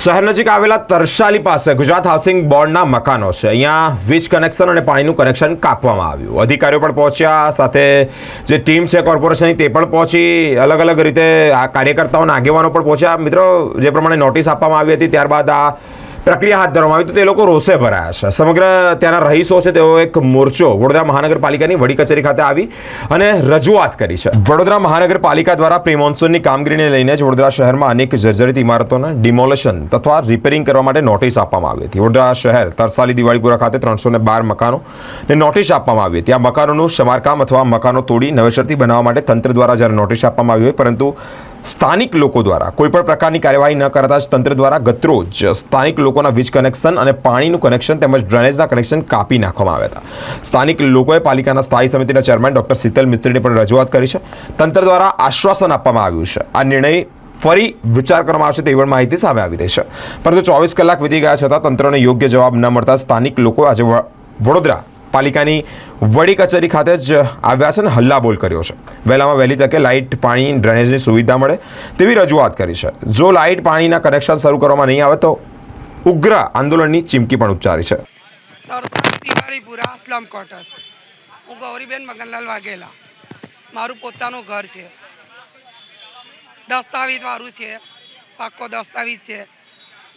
શહેર નજીક આવેલા તરસાલી પાસે ગુજરાત હાઉસિંગ બોર્ડના મકાનો છે. અહીંયા વીજ કનેક્શન અને પાણીનું કનેક્શન કાપવામાં આવ્યું. અધિકારીઓ પણ પહોંચ્યા, સાથે જે ટીમ છે કોર્પોરેશનની તે પણ પહોંચી. અલગ અલગ રીતે આ કાર્યકર્તાઓના આગેવાનો પણ પહોંચ્યા. મિત્રો, જે પ્રમાણે નોટિસ આપવામાં આવી હતી, ત્યારબાદ આ પ્રક્રિયા હાથ ધરવામાં આવી તો તે લોકો રોષે ભરાયા છે. સમગ્ર ત્યાંના રહીશો છે તેઓ એક મોરચો વડોદરા મહાનગરપાલિકાની વડી કચેરી ખાતે આવી અને રજૂઆત કરી છે. વડોદરા મહાનગરપાલિકા દ્વારા પ્રી મોન્સૂનની કામગીરીને લઈને જ વડોદરા શહેરમાં અનેક જર્જરિત ઇમારતોના ડિમોલેશન તથા રિપેરિંગ કરવા માટે નોટિસ આપવામાં આવી હતી. વડોદરા શહેર તરસાલી દિવાળીપુરા ખાતે ત્રણસો ને બાર મકાનો ને નોટિસ આપવામાં આવી હતી. આ મકાનોનું સમારકામ અથવા મકાનો તોડી નવેસરથી બનાવવા માટે તંત્ર દ્વારા જ્યારે નોટિસ આપવામાં આવી હોય, પરંતુ સ્થાનિક લોકો દ્વારા કોઈ પણ પ્રકારની કાર્યવાહી ન કરતા જ તંત્ર દ્વારા ગતરોજ સ્થાનિક લોકોના વીજ કનેક્શન અને પાણીનું કનેક્શન તેમજ ડ્રેનેજના કનેક્શન કાપી નાખવામાં આવ્યા હતા. સ્થાનિક લોકોએ પાલિકાના સ્થાયી સમિતિના ચેરમેન ડોક્ટર શીતલ મિસ્ત્રીને પણ રજૂઆત કરી છે. તંત્ર દ્વારા આશ્વાસન આપવામાં આવ્યું છે. આ નિર્ણય ફરી વિચાર કરવામાં આવશે તેવી પણ માહિતી સામે આવી રહી છે. પરંતુ ચોવીસ કલાક વીતી ગયા છતાં તંત્રને યોગ્ય જવાબ ન મળતા સ્થાનિક લોકો આજે વડોદરા પાલિકાની વડી કચેરી ખાતે જ આવ્યા છે અને હલ્લાબોલ કર્યો છે. વહેલામાં વહેલી તકે લાઇટ, પાણી, ડ્રેનેજની સુવિધા મળે તેવી રજૂઆત કરી છે. જો લાઇટ, પાણીના કનેક્શન શરૂ કરવામાં નહીં આવે તો ઉગ્ર આંદોલનની ચીમકી પણ ઉચ્ચારી છે. દિવાળીપુરા સ્લમ ક્વાર્ટર્સ હું ગૌરીબેન મગનલાલ વાઘેલા. મારું પોતાનું ઘર છે. દસ્તાવેજવાળું છે. પાક્કો દસ્તાવેજ છે.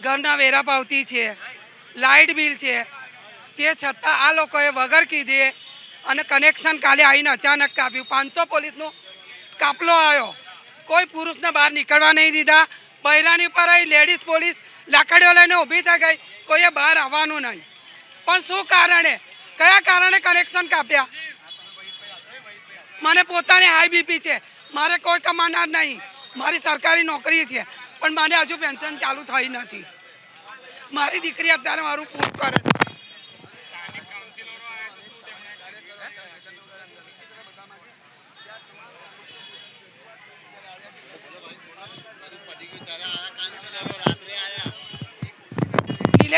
ઘરના વેરા પાવતી છે. લાઇટ બિલ છે. તે છતાં આ લોકોએ વગર કીધે અને કનેક્શન કાલે આવીને અચાનક કાપ્યું. પાંચસો પોલીસનો કાપલો આવ્યો. કોઈ પુરુષને બહાર નીકળવા નહીં દીધા. બૈરાની ઉપર આવી લેડીઝ પોલીસ લાકડીઓ લઈને ઊભી થઈ ગઈ. કોઈએ બહાર આવવાનું નહીં. પણ શું કારણે? કયા કારણે કનેક્શન કાપ્યા? મને પોતાને હાઈ બીપી છે. મારે કોઈ કમાનાર નહીં. મારી સરકારી નોકરી છે. પણ મને હજુ પેન્શન ચાલુ થઈ નથી. મારી દીકરી અત્યારે મારું પૂરું કરે છે.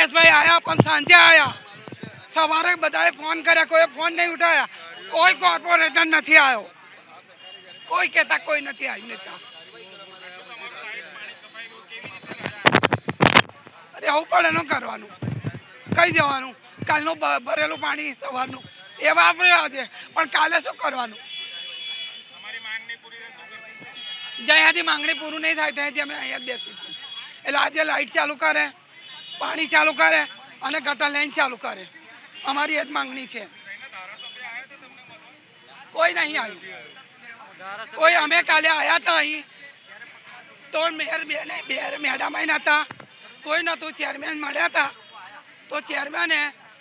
નિલેશભાઈ આયા, પણ સાંજે આયા. સવારે બધાએ ફોન કર્યા કોઈ ફોન નહીં ઉઠાયા. કોઈ કોર્પોરેટર નથી આવ્યો. કોઈ કહેતા કોઈ નથી આવી નેતા. અરે, આવું પડે એનું કરવાનું. કઈ જવાનું? કાલનું ભરેલું પાણી સવારનું. એ વાપર્યા છે પણ કાલે શું કરવાનું? જ્યાંથી માંગણી પૂરું નહીં થાય, ત્યાંથી અમે અહીંયા જ બેસીશું એટલે આજે લાઇટ ચાલુ કરે. પાણી ચાલુ કરે અને ગટર લાઈન ચાલુ કરે. અમારી એ જ માંગણી છે. કોઈ નહીં આવ્યું. કોઈ અમે કાલે આવ્યા હતા અહીં. તો મેયર બેને બે મેડમ નહોતા કોઈ નહોતું ચેરમેન મળ્યા હતા તો ચેરમેને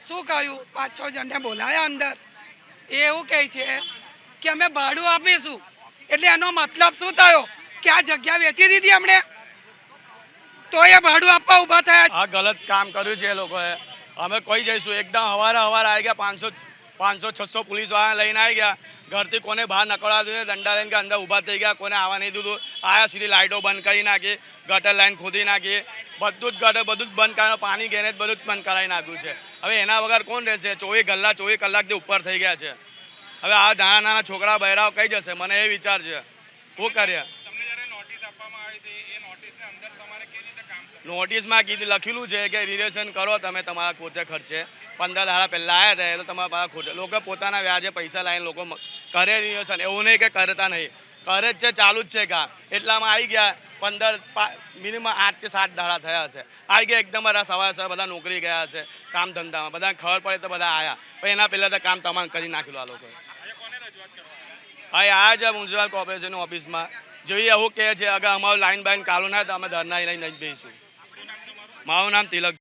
શું કહ્યું? પાંચ છ જણને બોલાયા અંદર. એવું કહે છે કે અમે ભાડું આપીશું. એટલે એનો મતલબ શું થયો? કે આ જગ્યા વેચી દીધી અમને. તો એ ભાડું આપવા ઊભા થયા ગલત કામ કર્યું છે એ લોકોએ. અમે કોઈ જઈશું, એકદમ હવારે હવારે આવી ગયા, પાંચસો પાંચસો, છસો પોલીસવાળા લઈને આવી ગયા. ઘરથી કોને બહાર નકળવા દીધું, દંડા લઈને અંદર ઊભા થઈ ગયા, કોને આવવા નહીં દીધું. આયા સુધી લાઇટો બંધ કરી નાખી, ગટર લાઈન ખોદી નાખી. બધું જ ગટર, બધું જ બંધ કરાયું પાણી ગેરેજ બધું જ બંધ કરાવી નાખ્યું છે. હવે એના વગર કોણ રહેશે? ચોવીસ કલાક ચોવીસ કલાકથી ઉપર થઈ ગયા છે. હવે આ નાના નાના છોકરા બહેરાઓ કઈ જશે? મને એ વિચાર છે. નોટિસમાં કીધું લખેલું છે કે રિલેશન કરો તમે તમારા પોતે ખર્ચે. પંદર દાડા પહેલાં આવ્યા હતા એટલે તમારા પાસે ખોટે. લોકો પોતાના વ્યાજે પૈસા લાવીને લોકો કરે રિલેશન એવું નહીં કે કરતા નહીં. કરે જ છે ચાલુ જ છે કા એટલામાં આવી ગયા પંદર મિનિમમ આઠ કે સાત દાડા થયા હશે. આવી ગયા એકદમ બધા સવારે સવારે બધા નોકરી ગયા હશે કામ ધંધામાં. બધા ખબર પડે તો બધા આવ્યા પણ એના પહેલાં તો કામ તમામ કરી નાખેલું આ લોકોએ. હા આ જ મ્યુનિસિપલ કોર્પોરેશનની ઓફિસમાં. જોઈએ એવું કહે છે અગર અમારું લાઈન બાઈન કાલું ના તો અમે ધરના લઈને જ બેસીશું મારું નામ તિલક